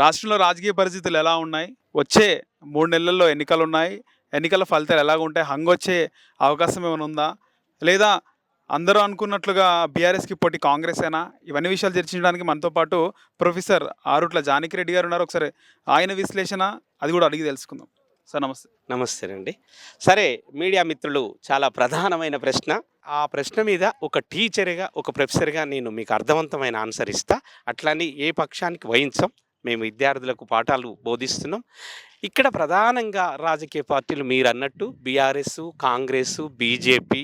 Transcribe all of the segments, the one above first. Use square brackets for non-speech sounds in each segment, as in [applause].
రాష్ట్రంలో రాజకీయ పరిస్థితులు ఎలా ఉన్నాయి? వచ్చే మూడు నెలల్లో ఎన్నికలు ఉన్నాయి. ఎన్నికల ఫలితాలు ఎలాగ ఉంటాయి? హంగొచ్చే అవకాశం ఏమైనా ఉందా? లేదా అందరూ అనుకున్నట్లుగా బీఆర్ఎస్కి పోటీ కాంగ్రెస్ అయినా ఇవన్నీ విషయాలు చర్చించడానికి మనతో పాటు ప్రొఫెసర్ ఆరుట్ల జానకిరెడ్డి గారు ఉన్నారు. ఒకసారి ఆయన విశ్లేషణ అది కూడా అడిగి తెలుసుకుందాం. సార్ నమస్తే. నమస్తే అండి. సరే మీడియా మిత్రులు చాలా ప్రధానమైన ప్రశ్న. ఆ ప్రశ్న మీద ఒక టీచర్గా ఒక ప్రొఫెసర్గా నేను మీకు అర్థవంతమైన ఆన్సర్ ఇస్తా. అట్లాని ఏ పక్షానికి వహించం? మేము విద్యార్థులకు పాఠాలు బోధిస్తున్నాం. ఇక్కడ ప్రధానంగా రాజకీయ పార్టీలు మీరు అన్నట్టు బీఆర్ఎస్ కాంగ్రెస్ బీజేపీ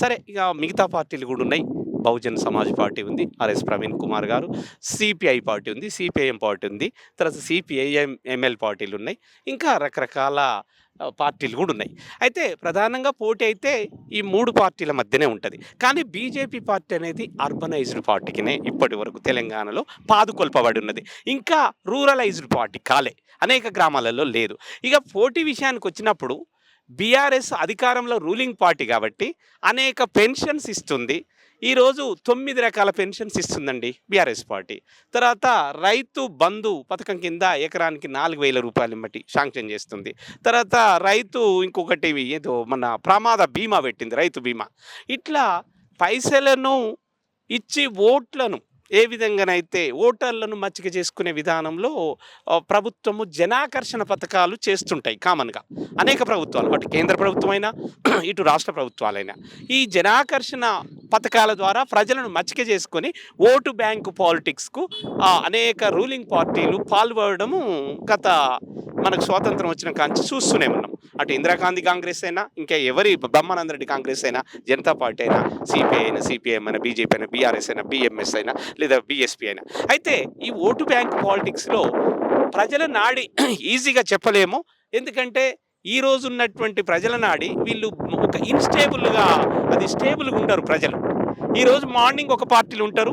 సరే ఇక మిగతా పార్టీలు కూడా ఉన్నాయి. బహుజన్ సమాజ్ పార్టీ ఉంది RS Praveen Kumar garu CPI party ఉంది సిపిఐఎం పార్టీ ఉంది తర్వాత సిపిఐఎం ఎంఎల్ పార్టీలు ఉన్నాయి. ఇంకా రకరకాల పార్టీలు కూడా ఉన్నాయి. అయితే ప్రధానంగా పోటీ అయితే ఈ మూడు పార్టీల మధ్యనే ఉంటుంది. కానీ బీజేపీ పార్టీ అనేది అర్బనైజ్డ్ పార్టీకినే ఇప్పటి వరకు తెలంగాణలో పాదుకొల్పబడి ఉన్నది. ఇంకా రూరలైజ్డ్ పార్టీ కాలే. అనేక గ్రామాలలో లేదు. ఇక పోటీ విషయానికి వచ్చినప్పుడు బీఆర్ఎస్ అధికారంలో రూలింగ్ పార్టీ కాబట్టి అనేక పెన్షన్స్ ఇస్తుంది. ఈరోజు తొమ్మిది రకాల పెన్షన్స్ ఇస్తుందండి బీఆర్ఎస్ పార్టీ. తర్వాత రైతు బంధు పథకం కింద ఎకరానికి నాలుగు వేల రూపాయలు బట్టి శాంక్షన్ చేస్తుంది. తర్వాత రైతు ఇంకొకటి ఏదో మన ప్రమాద బీమా పెట్టింది రైతు బీమా. ఇట్లా పైసలను ఇచ్చి ఓట్లను ఏ విధంగానైతే ఓటర్లను మచ్చిక చేసుకునే విధానంలో ప్రభుత్వము జనాకర్షణ పథకాలు చేస్తుంటాయి కామన్గా. అనేక ప్రభుత్వాలు అటు కేంద్ర ప్రభుత్వమైనా [clears throat] ఇటు రాష్ట్ర ప్రభుత్వాలైనా. ఈ జనాకర్షణ పథకాల ద్వారా ప్రజలను మచ్చిక చేసుకొని ఓటు బ్యాంకు పాలిటిక్స్కు అనేక రూలింగ్ పార్టీలు పాల్గొనడము గత మనకు స్వాతంత్రం వచ్చిన కాంచి చూస్తూనే ఉన్నాం. అటు ఇందిరాగాంధీ కాంగ్రెస్ అయినా ఇంకా ఎవరి బ్రహ్మానంద రెడ్డి కాంగ్రెస్ అయినా జనతా పార్టీ అయినా సిపిఐ అయినా సిపిఎం అయినా బీజేపీ అయినా బీఆర్ఎస్ అయినా బిఎంఎస్ అయినా లేదా బిఎస్పీ అయినా. అయితే ఈ ఓటు బ్యాంక్ పాలిటిక్స్లో ప్రజల నాడి [clears throat] ఈజీగా చెప్పలేము. ఎందుకంటే ఈ రోజు ఉన్నటువంటి ప్రజల నాడి వీళ్ళు ఒక ఇన్స్టేబుల్గా అది స్టేబుల్గా ఉంటారు ప్రజలు. ఈరోజు మార్నింగ్ ఒక పార్టీలు ఉంటారు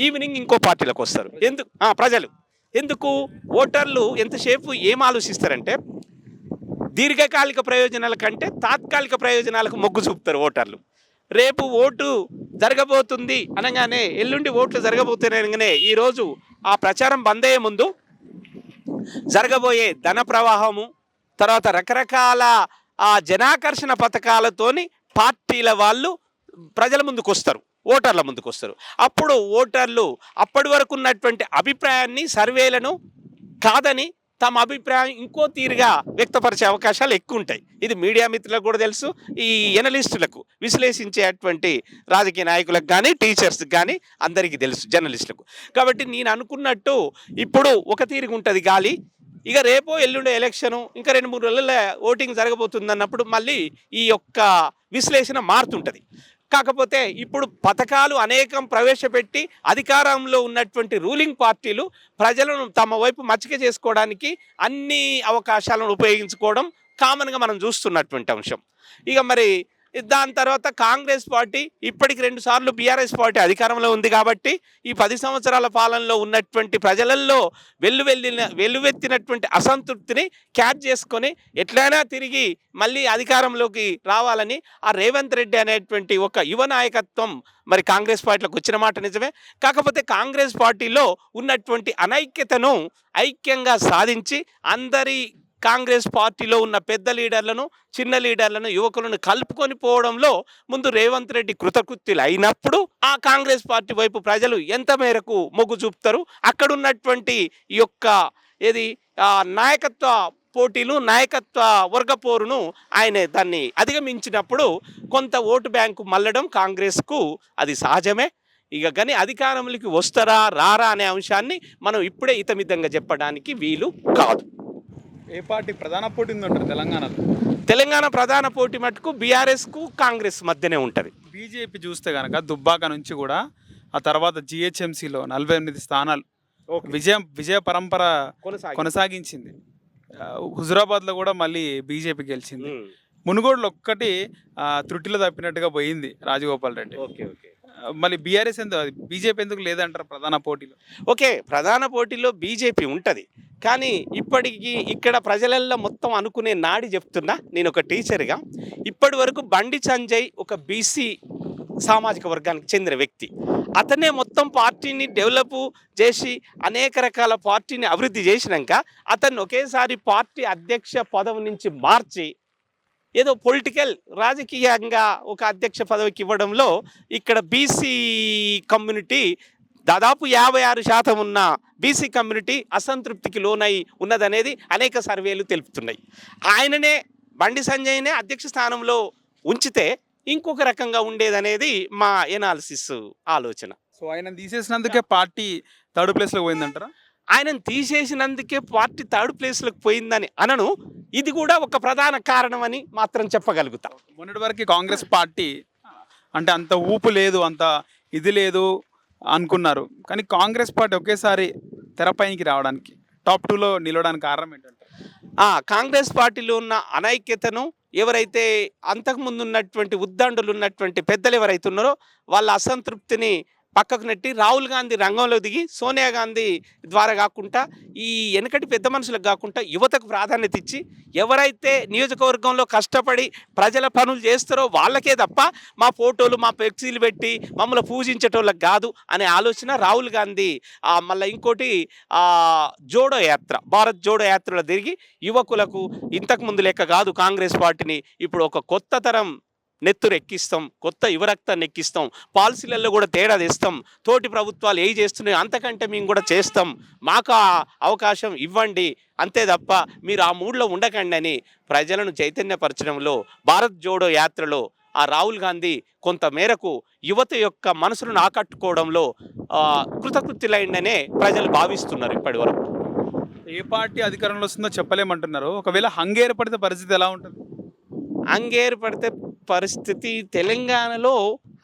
ఈవినింగ్ ఇంకో పార్టీలకు వస్తారు. ఎందుకు ఆ, ప్రజలు. ఎందుకు? ఓటర్లు ఎంతసేపు ఏం ఆలోచిస్తారంటే దీర్ఘకాలిక ప్రయోజనాల కంటే తాత్కాలిక ప్రయోజనాలకు మొగ్గు చూపుతారు ఓటర్లు. రేపు ఓటు జరగబోతుంది అనగానే ఎల్లుండి ఓట్లు జరగబోతున్నాయనగానే ఈరోజు ఆ ప్రచారం బంద్ అయ్యే ముందు జరగబోయే ధన ప్రవాహము తర్వాత రకరకాల ఆ జనాకర్షణ పథకాలతోని పార్టీల వాళ్ళు ప్రజల ముందుకు వస్తారు ఓటర్ల ముందుకు వస్తారు. అప్పుడు ఓటర్లు అప్పటి వరకు ఉన్నటువంటి అభిప్రాయాన్ని సర్వేలను కాదని తమ అభిప్రాయం ఇంకో తీరుగా వ్యక్తపరిచే అవకాశాలు ఎక్కువ ఉంటాయి. ఇది మీడియా మిత్రులకు కూడా తెలుసు ఈ ఎనలిస్టులకు విశ్లేషించేటువంటి రాజకీయ నాయకులకు కానీ టీచర్స్కి కానీ అందరికీ తెలుసు జర్నలిస్టులకు కాబట్టి నేను అనుకున్నట్టు ఇప్పుడు ఒక తీరుగా ఉంటుంది గాలి. ఇక రేపో ఎల్లుండే ఎలక్షను ఇంకా రెండు మూడు నెలల ఓటింగ్ జరగబోతుంది అన్నప్పుడు మళ్ళీ ఈ యొక్క విశ్లేషణ మారుతుంటుంది. కాకపోతే ఇప్పుడు పథకాలు అనేకం ప్రవేశపెట్టి అధికారంలో ఉన్నటువంటి రూలింగ్ పార్టీలు ప్రజలను తమ వైపు మచ్చిక చేసుకోవడానికి అన్ని అవకాశాలను ఉపయోగించుకోవడం కామన్గా మనం చూస్తున్నటువంటి అంశం. ఇక మరి దాని తర్వాత కాంగ్రెస్ పార్టీ ఇప్పటికి రెండు సార్లు బీఆర్ఎస్ పార్టీ అధికారంలో ఉంది కాబట్టి ఈ పది సంవత్సరాల పాలనలో ఉన్నటువంటి ప్రజలల్లో వెల్లువెల్లిన వెల్లువెత్తినటువంటి అసంతృప్తిని క్యాచ్ చేసుకొని ఎట్లయినా తిరిగి మళ్ళీ అధికారంలోకి రావాలని ఆ రేవంత్ రెడ్డి అనేటువంటి ఒక యువ నాయకత్వం మరి కాంగ్రెస్ పార్టీలోకి వచ్చిన మాట నిజమే. కాకపోతే కాంగ్రెస్ పార్టీలో ఉన్నటువంటి అనైక్యతను ఐక్యంగా సాధించి అందరి కాంగ్రెస్ పార్టీలో ఉన్న పెద్ద లీడర్లను చిన్న లీడర్లను యువకులను కలుపుకొని పోవడంలో ముందు రేవంత్ రెడ్డి కృతకృత్యులు అయినప్పుడు ఆ కాంగ్రెస్ పార్టీ వైపు ప్రజలు ఎంత మేరకు మొగ్గు చూపుతారు? అక్కడున్నటువంటి ఈ యొక్క ఏది నాయకత్వ పోటీలు నాయకత్వ వర్గపోరును ఆయన దాన్ని అధిగమించినప్పుడు కొంత ఓటు బ్యాంకు మల్లడం కాంగ్రెస్కు అది సహజమే. ఇక కానీ అధికారంలోకి వస్తారా రారా అనే అంశాన్ని మనం ఇప్పుడే ఇతమితంగా చెప్పడానికి వీలు కాదు. ఏ పార్టీ ప్రధాన పోటీ ఉందంటారు తెలంగాణలో? తెలంగాణ ప్రధాన పోటీ మటుకు బీఆర్ఎస్కు కాంగ్రెస్ మధ్యనే ఉంటుంది. బీజేపీ చూస్తే కనుక దుబ్బాక నుంచి కూడా ఆ తర్వాత జిహెచ్ఎంసీలో నలభై ఎనిమిది స్థానాలు విజయం విజయ పరంపర కొనసాగించింది. హుజురాబాద్లో కూడా మళ్ళీ బీజేపీ గెలిచింది. మునుగోడులో ఒక్కటి త్రుటిలో తప్పినట్టుగా పోయింది రాజగోపాల్ రెడ్డి. Okay okay. మళ్ళీ బీఆర్ఎస్ ఎందుకు బీజేపీ ఎందుకు లేదంటారు ప్రధాన పోటీలో? ఓకే ప్రధాన పోటీలో బీజేపీ ఉంటుంది. కానీ ఇప్పటికీ ఇక్కడ ప్రజలల్లో మొత్తం అనుకునే నాడి చెప్తున్నా. నేను ఒక టీచర్గా. ఇప్పటి వరకు బండి సంజయ్ ఒక బీసీ సామాజిక వర్గానికి చెందిన వ్యక్తి. అతనే మొత్తం పార్టీని డెవలప్ చేసి అనేక రకాల పార్టీని అభివృద్ధి చేసినాక అతన్ని ఒకేసారి పార్టీ అధ్యక్ష పదవి నుంచి మార్చి ఏదో పొలిటికల్ రాజకీయంగా ఒక అధ్యక్ష పదవికి ఇవ్వడంలో ఇక్కడ బీసీ కమ్యూనిటీ దాదాపు యాభై ఆరు శాతం ఉన్న బీసీ కమ్యూనిటీ అసంతృప్తికి లోనై ఉన్నదనేది అనేక సర్వేలు తెలుపుతున్నాయి. ఆయననే బండి సంజయ్నే అధ్యక్ష స్థానంలో ఉంచితే ఇంకొక రకంగా ఉండేదనేది మా ఎనాలిసిస్ ఆలోచన. సో ఆయన తీసేసినందుకే పార్టీ థర్డ్ ప్లేస్లో పోయిందంటారా? ఆయనను తీసేసినందుకే పార్టీ థర్డ్ ప్లేస్లోకి పోయిందని అనను. ఇది కూడా ఒక ప్రధాన కారణం అని మాత్రం చెప్పగలుగుతా. మొన్నటి వరకు కాంగ్రెస్ పార్టీ అంటే అంత ఊపు లేదు అంత ఇది లేదు అనుకున్నారు. కానీ కాంగ్రెస్ పార్టీ ఒకేసారి తెరపైకి రావడానికి టాప్ టూలో నిలవడానికి కారణం ఏంటంటే? కాంగ్రెస్ పార్టీలో ఉన్న అనైక్యతను ఎవరైతే అంతకుముందు ఉన్నటువంటి ఉద్దండులు ఉన్నటువంటి పెద్దలు ఎవరైతే ఉన్నారో వాళ్ళ అసంతృప్తిని పక్కకు నెట్టి రాహుల్ గాంధీ రంగంలో దిగి సోనియా గాంధీ ద్వారా కాకుండా ఈ వెనకటి పెద్ద మనుషులకు కాకుండా యువతకు ప్రాధాన్యత ఇచ్చి ఎవరైతే నియోజకవర్గంలో కష్టపడి ప్రజల పనులు చేస్తారో వాళ్ళకే తప్ప మా ఫోటోలు మా ఫ్లెక్సీలు పెట్టి మమ్మల్ని పూజించేటోళ్ళకి కాదు అనే ఆలోచన రాహుల్ గాంధీ మళ్ళీ ఇంకోటి జోడో యాత్ర భారత్ జోడో యాత్రలో తిరిగి యువకులకు ఇంతకు ముందు లెక్క కాదు కాంగ్రెస్ పార్టీని ఇప్పుడు ఒక కొత్త తరం నెత్తురు ఎక్కిస్తాం కొత్త యువరక్తాన్ని ఎక్కిస్తాం పాలసీలలో కూడా తేడా తెస్తాం తోటి ప్రభుత్వాలు ఏ చేస్తున్నాయి అంతకంటే మేము కూడా చేస్తాం మాకు ఆ అవకాశం ఇవ్వండి అంతే తప్ప మీరు ఆ మూడ్లో ఉండకండి అని ప్రజలను చైతన్యపరచడంలో భారత్ జోడో యాత్రలో ఆ రాహుల్ గాంధీ కొంత మేరకు యువత యొక్క మనసులను ఆకట్టుకోవడంలో కృతకృత్యులైందనే ప్రజలు భావిస్తున్నారు ఇప్పటి వరకు ఏ పార్టీ అధికారంలో వస్తుందో చెప్పలేమంటున్నారు. ఒకవేళ హంగ్ పరిస్థితి ఎలా ఉంటుంది? అంగేరు పడితే పరిస్థితి తెలంగాణలో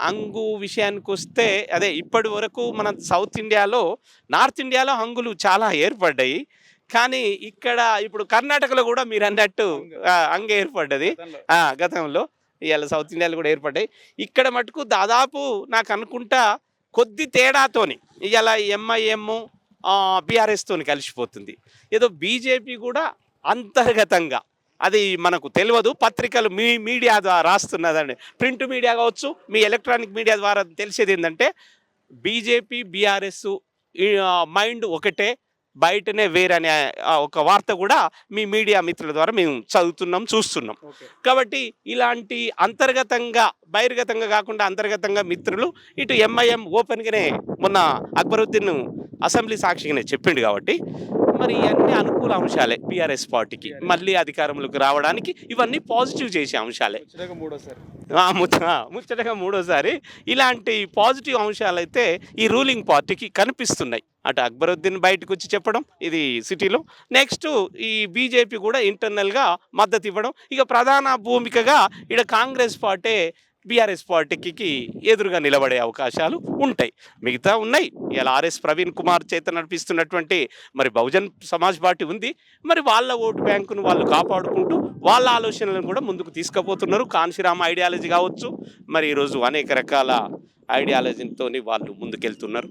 అంగు విషయానికి వస్తే అదే ఇప్పటి వరకు మన సౌత్ ఇండియాలో నార్త్ ఇండియాలో హంగులు చాలా ఏర్పడ్డాయి. కానీ ఇక్కడ ఇప్పుడు కర్ణాటకలో కూడా మీరు అన్నట్టు అంగ ఏర్పడ్డది. గతంలో. ఇవాళ సౌత్ ఇండియాలో కూడా ఏర్పడ్డాయి. ఇక్కడ మటుకు దాదాపు నాకు అనుకుంటా కొద్ది తేడాతోని ఇవాళ ఎంఐఎం బీఆర్ఎస్ తోని కలిసిపోతుంది. ఏదో బీజేపీ కూడా అంతర్గతంగా అది మనకు తెలియదు పత్రికలు మీ మీడియా ద్వారా రాస్తున్నదండి. ప్రింట్ మీడియా కావచ్చు మీ ఎలక్ట్రానిక్ మీడియా ద్వారా తెలిసేది ఏంటంటే బీజేపీ బీఆర్ఎస్ మైండ్ ఒకటే బయటనే వేరనే ఒక వార్త కూడా మీ మీడియా మిత్రుల ద్వారా మేము చదువుతున్నాం చూస్తున్నాం. కాబట్టి ఇలాంటి అంతర్గతంగా బహిర్గతంగా కాకుండా అంతర్గతంగా మిత్రులు ఇటు ఎంఐఎం ఓపెన్గానే మొన్న అక్బరుద్దీన్ అసెంబ్లీ సాక్షిగానే చెప్పిండు కాబట్టి మరి ఇవన్నీ అనుకూల అంశాలే బీఆర్ఎస్ పార్టీకి మళ్ళీ అధికారంలోకి రావడానికి ఇవన్నీ పాజిటివ్ చేసే అంశాలే. ముచ్చటగా మూడోసారి. ఇలాంటి పాజిటివ్ అంశాలు అయితే ఈ రూలింగ్ పార్టీకి కనిపిస్తున్నాయి. అటు అక్బరుద్దీన్ బయటకు వచ్చి చెప్పడం ఇది సిటీలో నెక్స్ట్ ఈ బీజేపీ కూడా ఇంటర్నల్గా మద్దతు ఇవ్వడం. ఇక ప్రధాన భూమికగా ఇక్కడ కాంగ్రెస్ పార్టీ బీఆర్ఎస్ పార్టీకి ఎదురుగా నిలబడే అవకాశాలు ఉంటాయి. మిగతా ఉన్నాయి. ఇలా ఆర్ఎస్ ప్రవీణ్ కుమార్ చేత నడిపిస్తున్నటువంటి మరి బహుజన్ సమాజ్ పార్టీ ఉంది. మరి వాళ్ళ ఓటు బ్యాంకును వాళ్ళు కాపాడుకుంటూ వాళ్ళ ఆలోచనలను కూడా ముందుకు తీసుకుపోతున్నారు. కాన్షిరామ్ ఐడియాలజీ కావచ్చు. మరి ఈరోజు అనేక రకాల ఐడియాలజీతో వాళ్ళు ముందుకెళ్తున్నారు.